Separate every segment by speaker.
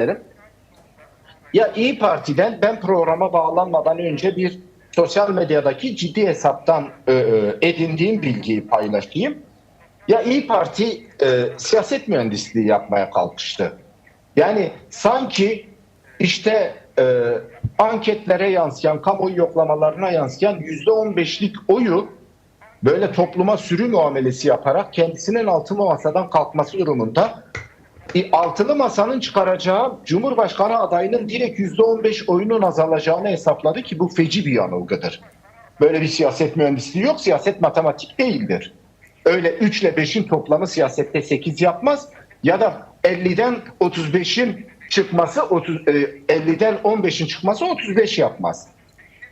Speaker 1: ederim. Ya İyi Parti'den ben programa bağlanmadan önce bir sosyal medyadaki ciddi hesaptan e, e, edindiğim bilgiyi paylaşayım. Ya İyi Parti e, siyaset mühendisliği yapmaya kalkıştı. Yani sanki işte e, anketlere yansıyan, kamuoyu yoklamalarına yansıyan yüzde on beşlik oyu böyle topluma sürü muamelesi yaparak kendisinin altılı masadan kalkması durumunda altılı masanın çıkaracağı Cumhurbaşkanı adayının direkt yüzde on beş oyunun azalacağını hesapladı ki bu feci bir yanılgıdır. Böyle bir siyaset mühendisliği yok, siyaset matematik değildir. Öyle 3 ile 5'in toplamı siyasette 8 yapmaz ya da 50'den 35'in çıkması 30, e, 50'den 15'in çıkması 35 yapmaz.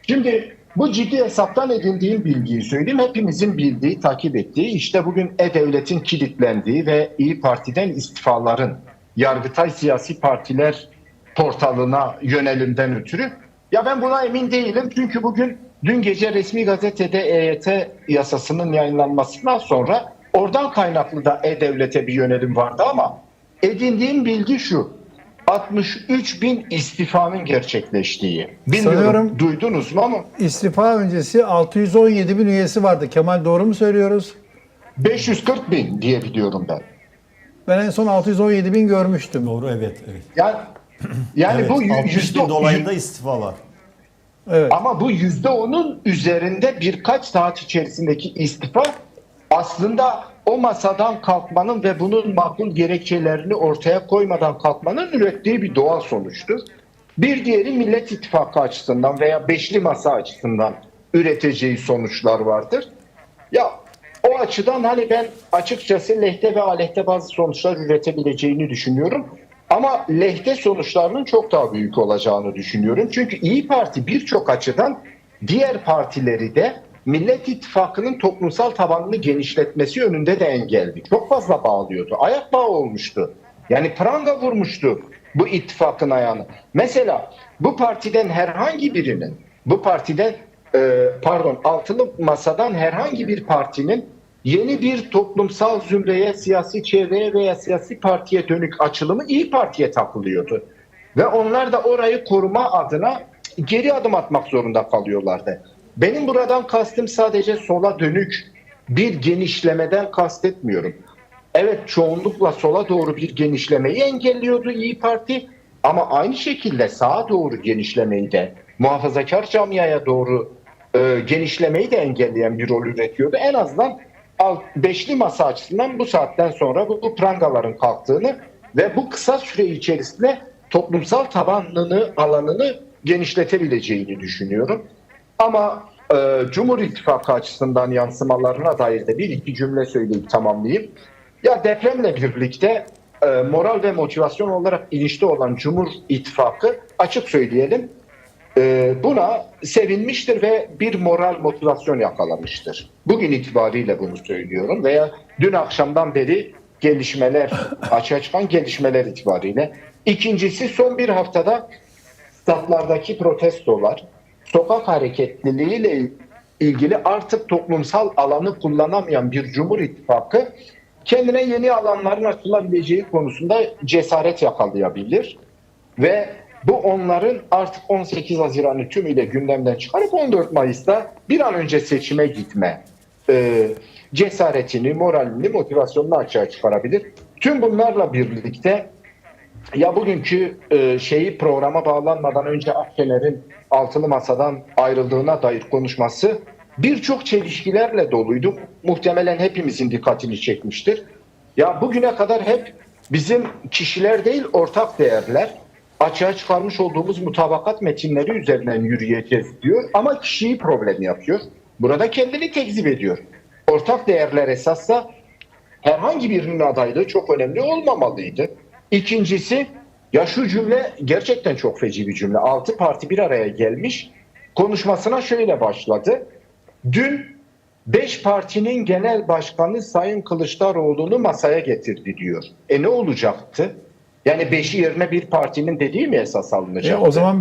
Speaker 1: Şimdi bu ciddi hesaptan edindiğim bilgiyi söyleyeyim. Hepimizin bildiği, takip ettiği işte bugün E-Devlet'in kilitlendiği ve İyi Parti'den istifaların Yargıtay siyasi partiler portalına yönelimden ötürü. Ya ben buna emin değilim çünkü bugün dün gece resmi gazetede EYT yasasının yayınlanmasından sonra oradan kaynaklı da E-Devlet'e bir yönelim vardı ama edindiğim bilgi şu. 63 bin istifanın gerçekleştiği. Bilmiyorum
Speaker 2: Sanıyorum-
Speaker 1: duydunuz mu ama
Speaker 2: İstifa öncesi 617 bin üyesi vardı. Kemal doğru mu söylüyoruz?
Speaker 1: 540 bin diye biliyorum ben.
Speaker 2: Ben en son 617 bin görmüştüm.
Speaker 3: Doğru evet. evet.
Speaker 1: Yani yani
Speaker 3: evet,
Speaker 1: bu yü-
Speaker 3: 60
Speaker 1: yüzde
Speaker 3: bin dolayında istifa var.
Speaker 2: Evet.
Speaker 1: ama bu yüzde onun üzerinde birkaç saat içerisindeki istifa aslında o masadan kalkmanın ve bunun makul gerekçelerini ortaya koymadan kalkmanın ürettiği bir doğal sonuçtur. Bir diğeri Millet İttifakı açısından veya beşli masa açısından üreteceği sonuçlar vardır. Ya o açıdan hani ben açıkçası lehte ve aleyhte bazı sonuçlar üretebileceğini düşünüyorum. Ama lehte sonuçlarının çok daha büyük olacağını düşünüyorum. Çünkü İyi Parti birçok açıdan diğer partileri de Millet İttifakı'nın toplumsal tabanını genişletmesi yönünde de engeldi. Çok fazla bağlıyordu. Ayak bağı olmuştu. Yani pranga vurmuştu bu ittifakın ayağını. Mesela bu partiden herhangi birinin, bu partiden e, pardon altılı masadan herhangi bir partinin yeni bir toplumsal zümreye, siyasi çevreye veya siyasi partiye dönük açılımı İyi Parti'ye takılıyordu. Ve onlar da orayı koruma adına geri adım atmak zorunda kalıyorlardı. Benim buradan kastım sadece sola dönük bir genişlemeden kastetmiyorum. Evet çoğunlukla sola doğru bir genişlemeyi engelliyordu İyi Parti ama aynı şekilde sağa doğru genişlemeyi de muhafazakar camiaya doğru e, genişlemeyi de engelleyen bir rol üretiyordu. En azından alt, beşli masa açısından bu saatten sonra bu, bu prangaların kalktığını ve bu kısa süre içerisinde toplumsal tabanını, alanını genişletebileceğini düşünüyorum. Ama e, Cumhur İttifakı açısından yansımalarına dair de bir iki cümle söyleyip tamamlayayım. Ya depremle birlikte e, moral ve motivasyon olarak inişte olan Cumhur İttifakı açık söyleyelim e, buna sevinmiştir ve bir moral motivasyon yakalamıştır. Bugün itibariyle bunu söylüyorum veya dün akşamdan beri gelişmeler, açığa çıkan gelişmeler itibariyle. İkincisi son bir haftada statlardaki protestolar, sokak hareketliliğiyle ilgili artık toplumsal alanı kullanamayan bir Cumhur İttifakı kendine yeni alanların açılabileceği konusunda cesaret yakalayabilir ve bu onların artık 18 Haziran'ı tümüyle gündemden çıkarıp 14 Mayıs'ta bir an önce seçime gitme e, cesaretini, moralini, motivasyonunu açığa çıkarabilir. Tüm bunlarla birlikte ya bugünkü e, şeyi programa bağlanmadan önce Akşener'in altılı masadan ayrıldığına dair konuşması birçok çelişkilerle doluydu. Muhtemelen hepimizin dikkatini çekmiştir. Ya bugüne kadar hep bizim kişiler değil ortak değerler açığa çıkarmış olduğumuz mutabakat metinleri üzerinden yürüyeceğiz diyor ama kişiyi problem yapıyor. Burada kendini tekzip ediyor. Ortak değerler esassa herhangi birinin adaylığı çok önemli olmamalıydı. İkincisi ya şu cümle gerçekten çok feci bir cümle. Altı parti bir araya gelmiş konuşmasına şöyle başladı. Dün beş partinin genel başkanı Sayın Kılıçdaroğlu'nu masaya getirdi diyor. E ne olacaktı? Yani beşi yerine bir partinin dediği mi esas
Speaker 2: E,
Speaker 1: alınacaktı?
Speaker 2: o zaman